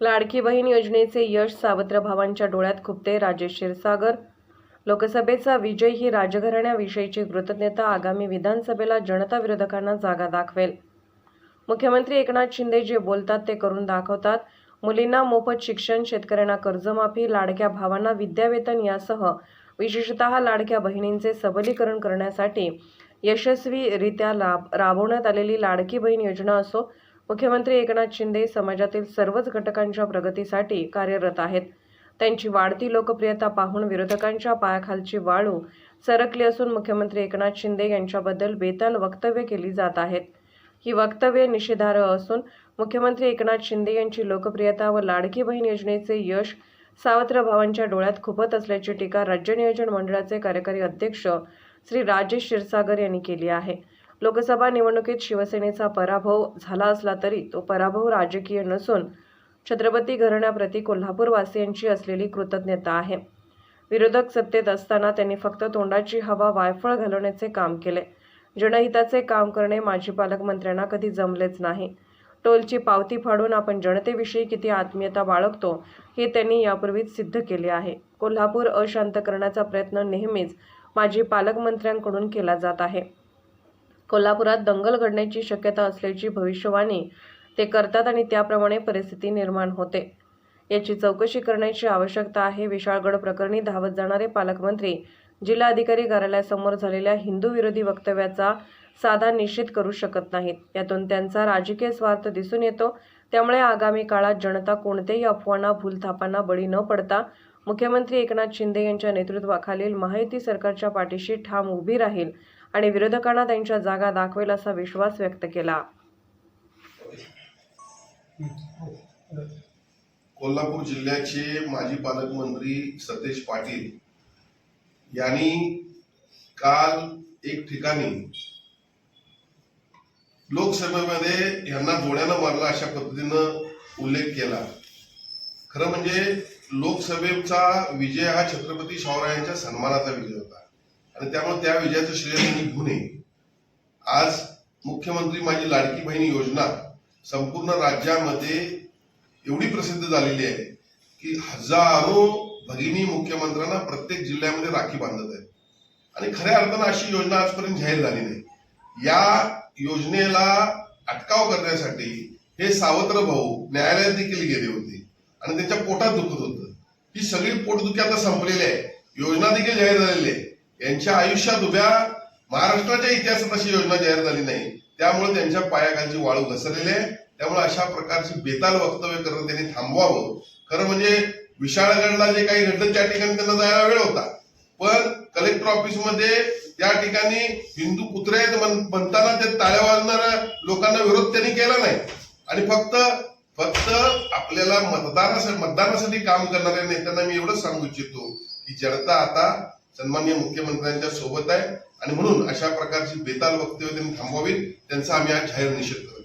लाडकी बहीण योजनेचे यश सावत्र भावांच्या डोळ्यात खुपते राजेश क्षीरसागर. लोकसभेचा विजय ही राजघराण्याविषयीची कृतज्ञता आगामी विधानसभेला जनता विरोधकांना जागा दाखवेल. मुख्यमंत्री एकनाथ शिंदे जे बोलतात ते करून दाखवतात. मुलींना मोफत शिक्षण शेतकऱ्यांना कर्जमाफी लाडक्या भावांना विद्यावेतन यासह विशेषतः लाडक्या बहिणींचे सबलीकरण करण्यासाठी यशस्वीरित्या लाभ राबवण्यात आलेली लाडकी बहीण योजना असो मुख्यमंत्री एकनाथ शिंदे समाजातील सर्वच घटकांच्या प्रगतीसाठी कार्यरत आहेत. त्यांची वाढती लोकप्रियता पाहून विरोधकांच्या पायाखालची वाळू सरकली असून मुख्यमंत्री एकनाथ शिंदे यांच्याबद्दल बेताल वक्तव्य केली जात आहेत. ही वक्तव्य निषेधार्ह असून मुख्यमंत्री एकनाथ शिंदे यांची लोकप्रियता व लाडकी बहीण योजनेचे यश सावत्र भावांच्या डोळ्यात खुपत असल्याची टीका राज्य नियोजन मंडळाचे कार्यकारी अध्यक्ष श्री राजेश क्षीरसागर यांनी केली आहे. लोकसभा निवडणुकीत शिवसेनेचा पराभव झाला असला तरी तो पराभव राजकीय नसून छत्रपती घराण्याप्रती कोल्हापूरवासियांची असलेली कृतज्ञता आहे. विरोधक सत्तेत असताना त्यांनी फक्त तोंडाची हवा वायफळ घालवण्याचे काम केले. जनहिताचे काम करणे माजी पालकमंत्र्यांना कधी जमलेच नाही. टोलची पावती फाडून आपण जनतेविषयी किती आत्मीयता बाळगतो हे त्यांनी यापूर्वीच सिद्ध केले आहे. कोल्हापूर अशांत करण्याचा प्रयत्न नेहमीच माजी पालकमंत्र्यांकडून केला जात आहे. कोल्हापुरात दंगल घडण्याची शक्यता असल्याची भविष्यवाणी ते करतात आणि त्याप्रमाणे परिस्थिती निर्माण होते. याची चौकशी करण्याची आवश्यकता आहे. विशाळगड प्रकरणी धावत जाणारे पालकमंत्री जिल्हाधिकारी कार्यालयासमोर झालेल्या हिंदू विरोधी वक्तव्याचा साधा निश्चित करू शकत नाहीत. यातून त्यांचा राजकीय स्वार्थ दिसून येतो. त्यामुळे आगामी काळात जनता कोणत्याही अफवांना भूलथापांना बळी न पडता मुख्यमंत्री एकनाथ शिंदे यांच्या नेतृत्वाखालील महायुती सरकारच्या पाठीशी ठाम उभी राहील आणि विरोधकांना त्यांच्या जागा दाखवेल असा विश्वास व्यक्त केला. कोल्हापूर जिल्ह्याचे माजी पालकमंत्री सतेज पाटील यांनी काल एक ठिकाणी लोकसभेमध्ये यांना जोड्यानं मारला अशा पद्धतीनं उल्लेख केला. खरं म्हणजे लोकसभेचा विजय हा छत्रपती शाहूरायांच्या सन्मानाचा विजय होता. आणि त्यामुळे त्या विजयाचं श्रेय त्यांनी घेऊ नये. आज मुख्यमंत्री माझी लाडकी बहिणी योजना संपूर्ण राज्यामध्ये एवढी प्रसिद्ध झालेली आहे की हजारो भगिनी मुख्यमंत्र्यांना प्रत्येक जिल्ह्यामध्ये राखी बांधत आहेत. आणि खऱ्या अर्थानं अशी योजना आजपर्यंत जाहीर झाली नाही. या योजनेला अटकाव करण्यासाठी हे सावत्र भाऊ न्यायालयात देखील गेले होते. आणि त्यांच्या पोटात दुखत होतं. ही सगळी पोटदुखी आता संपलेली आहे. योजना देखील जाहीर झालेली आहे. यांच्या आयुष्यात उभ्या महाराष्ट्राच्या इतिहासात अशी योजना जाहीर झाली नाही. त्यामुळे त्यांच्या पायाखालची वाळू घसरलेली आहे. त्यामुळे अशा प्रकारची बेताल वक्तव्य करणं त्यांनी थांबवावं. खरं म्हणजे विशाळगडला जे काही घडलं त्या ठिकाणी त्यांना जायला वेळ होता. पण कलेक्टर ऑफिसमध्ये त्या ठिकाणी हिंदू कुत्रे आहेत म्हणताना ते ताळ्या वाजणाऱ्या लोकांना विरोध त्यांनी केला नाही. आणि फक्त फक्त आपल्याला मतदानासाठी मतदानासाठी काम करणाऱ्या नेत्यांना मी एवढंच सांगू इच्छितो की जनता आता सन्माननीय मुख्यमंत्र्यांच्या सोबत आहे. आणि म्हणून अशा प्रकारची बेताल वक्तव्य त्यांनी थांबवावीत त्यांचा आम्ही आज जाहीर निषेध करतो.